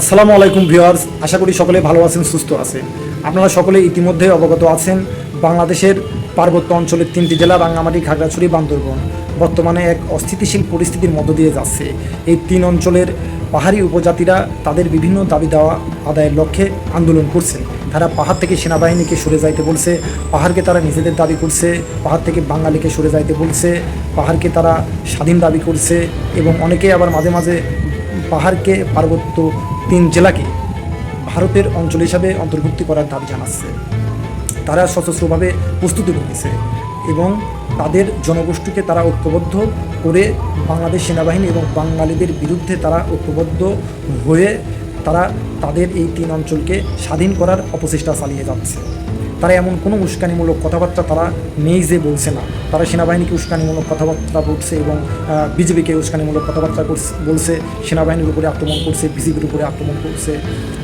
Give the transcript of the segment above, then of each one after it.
আসসালামু আলাইকুম ভিউয়ার্স, আশা করি সকলে ভালো আছেন, সুস্থ আছেন। আপনারা সকলে ইতিমধ্যে অবগত আছেন, বাংলাদেশের পার্বত্য অঞ্চলের তিনটি জেলা, রাঙ্গামাটি, খাগড়াছড়ি, বান্দরবন, বর্তমানে এক অস্থিতিশীল পরিস্থিতির মধ্য দিয়ে যাচ্ছে। এই তিন অঞ্চলের পাহাড়ি উপজাতিরা তাদের বিভিন্ন দাবি দেওয়া আদায়ের লক্ষ্যে আন্দোলন করছে তারা পাহাড় থেকে সেনাবাহিনীকে সরে যাইতে বলছে, পাহাড়কে তারা নিজেদের দাবি করছে, পাহাড় থেকে বাঙালিকে সরে যাইতে বলছে, পাহাড়কে তারা স্বাধীন দাবি করছে এবং অনেকে আবার মাঝে মাঝে পাহাড়কে পার্বত্য তিন জেলাকে ভারতের অঞ্চল হিসাবে অন্তর্ভুক্ত করার দাবি জানাচ্ছে। তারা সশস্ত্রভাবে প্রস্তুতি করতেছে এবং তাদের জনগোষ্ঠীকে তারা ঐক্যবদ্ধ করে বাংলাদেশ সেনাবাহিনী এবং বাঙালিদের বিরুদ্ধে তারা ঐক্যবদ্ধ হয়ে তারা তাদের এই তিন অঞ্চলকে স্বাধীন করার অপচেষ্টা চালিয়ে যাচ্ছে। তারা এমন কোনো উস্কানিমূলক কথাবার্তা তারা নেই যে বলছে না। তারা সেনাবাহিনীকে উস্কানিমূলক কথাবার্তা বলছে এবং বিজেপিকে উস্কানিমূলক কথাবার্তা বলছে, সেনাবাহিনীর উপরে আক্রমণ করছে, বিজেপির উপরে আক্রমণ করছে।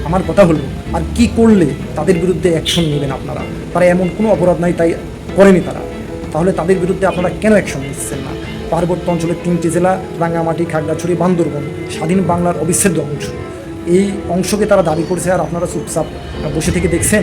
আমার কথা হলো, আর কি করলে তাদের বিরুদ্ধে অ্যাকশন নেবেন আপনারা? তারা এমন কোনো অপরাধ নাই, তাই করেনি তারা। তাহলে তাদের বিরুদ্ধে আপনারা কেন অ্যাকশন নিচ্ছেন না? পার্বত্য অঞ্চলের তিনটি জেলা, রাঙ্গামাটি, খাগড়াছড়ি, বান্দরবন, স্বাধীন বাংলার অবিচ্ছেদ্য অংশ। এই অংশকে তারা দাবি করেছে আর আপনারা চুপচাপ বসে থেকে দেখছেন,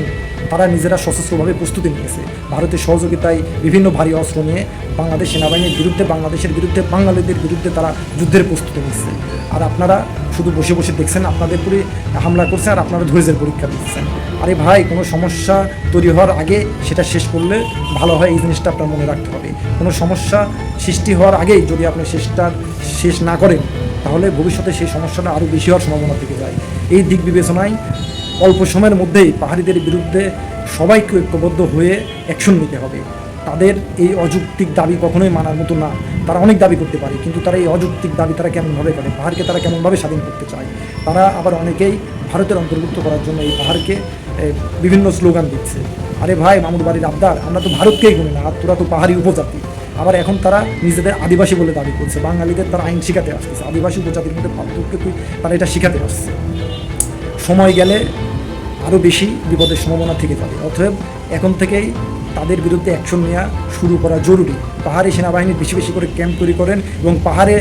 তারা নিজেরা সশস্ত্রভাবে প্রস্তুতি নিয়েছে। ভারতের সহযোগিতায় বিভিন্ন ভারী অস্ত্র নিয়ে বাংলাদেশ সেনাবাহিনীর বিরুদ্ধে, বাংলাদেশের বিরুদ্ধে, বাঙালিদের বিরুদ্ধে তারা যুদ্ধের প্রস্তুতি নিচ্ছে আর আপনারা শুধু বসে বসে দেখছেন, আপনাদের উপরে হামলা করছে আর আপনারা ধৈর্যের পরীক্ষা দিচ্ছেন আরে ভাই, কোনো সমস্যা তৈরি হওয়ার আগে সেটা শেষ করলে ভালো হয়, এই জিনিসটা আপনার মনে রাখতে হবে। কোনো সমস্যা সৃষ্টি হওয়ার আগেই যদি আপনি শেষটা শেষ না করেন, তাহলে ভবিষ্যতে সেই সমস্যাটা আরও বেশি হওয়ার সম্ভাবনা থেকে যায়। এই দিক বিবেচনায় অল্প সময়ের মধ্যেই পাহাড়িদের বিরুদ্ধে সবাইকে ঐক্যবদ্ধ হয়ে অ্যাকশন নিতে হবে। তাদের এই অযৌক্তিক দাবি কখনোই মানার মতো না। তারা অনেক দাবি করতে পারে, কিন্তু তারা এই অযৌক্তিক দাবি তারা কেমনভাবে করে? পাহাড়কে তারা কেমনভাবে স্বাধীন করতে চায়? তারা আবার অনেকেই ভারতের অন্তর্ভুক্ত করার জন্য এই পাহাড়কে বিভিন্ন স্লোগান দিচ্ছে। আরে ভাই মামুর বাড়ির আবদার, আমরা তো ভারতকেই গুনি না, আর তোরা তো পাহাড়ি উপজাতি। আবার এখন তারা নিজেদের আদিবাসী বলে দাবি করছে। বাঙালিদের তারা আইন শিখাতে আসতেছে। আদিবাসী উপজাতির মধ্যে পার্থক্য তুই তারা এটা শিখাতে আসছে। সময় গেলে আরও বেশি বিপদের সম্ভাবনা থেকে যাবে। অতএব এখন থেকেই তাদের বিরুদ্ধে অ্যাকশন নেওয়া শুরু করা জরুরি। পাহাড়ে সেনাবাহিনী বেশি বেশি করে ক্যাম্প তৈরি করেন এবং পাহাড়ে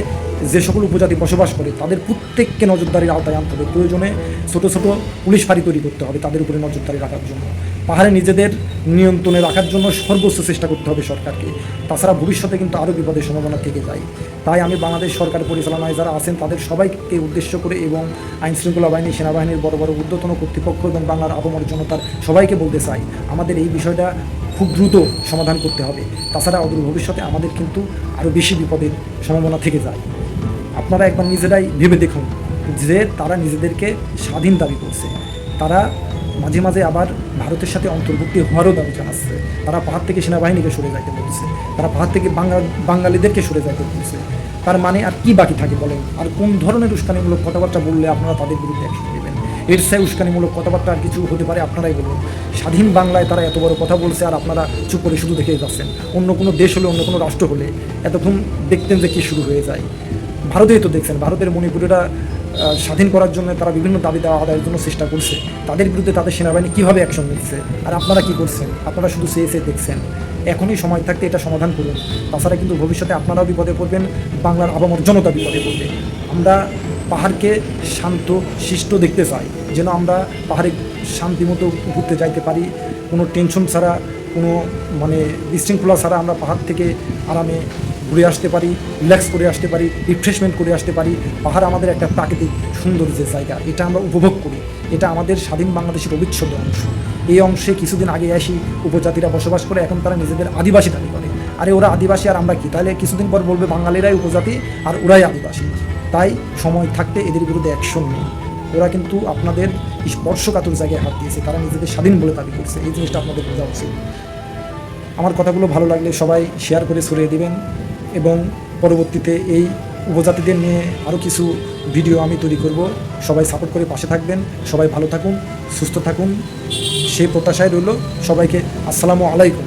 যে সকল উপজাতি বসবাস করে, তাদের প্রত্যেককে নজরদারির আওতায় আনতে হবে। প্রয়োজনে ছোটো ছোটো পুলিশ ফাঁড়ি তৈরি করতে হবে তাদের উপরে নজরদারি রাখার জন্য। পাহাড়ে নিজেদের নিয়ন্ত্রণে রাখার জন্য সর্বোচ্চ চেষ্টা করতে হবে সরকারকে। তাছাড়া ভবিষ্যতে কিন্তু আরও বিপদের সম্ভাবনা থেকে যায়। তাই আমি বাংলাদেশ সরকার পরিচালনায় যারা আছেন, তাদের সবাইকে উদ্দেশ্য করে এবং আইন শৃঙ্খলা বাহিনী, সেনাবাহিনীর বড় বড় ঊর্ধ্বতন কর্তৃপক্ষ এবং বাংলার আবমর জনতার সবাইকে বলতে চাই, আমাদের এই বিষয়টা খুব দ্রুত সমাধান করতে হবে। তাছাড়া অদূর ভবিষ্যতে আমাদের কিন্তু আরও বেশি বিপদের সম্ভাবনা থেকে যায়। আপনারা একবার নিজেরাই ভেবে দেখুন যে তারা নিজেদেরকে স্বাধীন দাবি করছে। তারা মাঝে মাঝে আবার ভারতের সাথে অন্তর্ভুক্তি হওয়ারও দাবি জানাচ্ছে তারা পাহাড় থেকে সেনাবাহিনীকে সরে যাইতে বলছে। তারা পাহাড় থেকে বাঙাল, বাঙালিদেরকে সরে যাইতে বলছে। তার মানে আর কি বাকি থাকে বলেন? আর কোন ধরনের উস্কানিমূলক কথাবার্তা বললে আপনারা তাদের বিরুদ্ধে নেবেন? এর সে উস্কানিমূলক কথাবার্তা আর কিছু হতে পারে, আপনারাই বলুন। স্বাধীন বাংলায় তারা এত বড় কথা বলছে আর আপনারা চুপ করে শুধু দেখে যাচ্ছেন। অন্য কোনো দেশ হলে, অন্য কোনো রাষ্ট্র হলে এতক্ষণ দেখতেন যে কী শুরু হয়ে যায়। ভারতেই তো দেখছেন, ভারতের মণিপুরেরা স্বাধীন করার জন্য তারা বিভিন্ন দাবি দেওয়া, আদায়ের জন্য চেষ্টা করছে। তাদের বিরুদ্ধে তাদের সেনাবাহিনী কীভাবে অ্যাকশন নিচ্ছে? আর আপনারা কি করছেন? আপনারা শুধু চেয়ে চেয়ে দেখছেন। এখনই সময় থাকতে এটা সমাধান করুন। তাছাড়া কিন্তু ভবিষ্যতে আপনারাও বিপদে পড়বেন, বাংলার আবমর জনতা বিপদে পড়বে। আমরা পাহাড়কে শান্ত, শিষ্ট দেখতে চাই, যেন আমরা পাহাড়ে শান্তিমতো ঘুরতে যাইতে পারি। কোনো টেনশন ছাড়া, কোনো মানে বিশৃঙ্খলা ছাড়া আমরা পাহাড় থেকে আরামে ঘুরে আসতে পারি রিল্যাক্স করে আসতে পারি রিফ্রেশমেন্ট করে আসতে পারি। পাহাড় আমাদের একটা প্রাকৃতিক সুন্দর যে জায়গা, এটা আমরা উপভোগ করি। এটা আমাদের স্বাধীন বাংলাদেশের অবিচ্ছেদ্য অংশ। এই অংশে কিছুদিন আগে আসি, উপজাতিরা বসবাস করে, এখন তারা নিজেদের আদিবাসী দাবি করে। আরে ওরা আদিবাসী আর আমরা কি? তাহলে কিছুদিন পর বলবে বাঙালিরাই উপজাতি আর ওরাই আদিবাসী। তাই সময় থাকতে এদের বিরুদ্ধে অ্যাকশন নেই। ওরা কিন্তু আপনাদের স্পর্শকাতর জায়গায় হাত দিয়েছে, তারা নিজেদের স্বাধীন বলে দাবি করছে। এই জিনিসটা আপনাদের বোঝা উচিত। আমার কথাগুলো ভালো লাগলে সবাই শেয়ার করে ছড়িয়ে দিবেন এবং পরবর্তীতে এই উপজাতিদের নিয়ে আরও কিছু ভিডিও আমি তৈরি করব। সবাই সাপোর্ট করে পাশে থাকবেন, সবাই ভালো থাকুন, সুস্থ থাকুন। সেই প্রত্যাশায় রইল। সবাইকে আসসালামু আলাইকুম।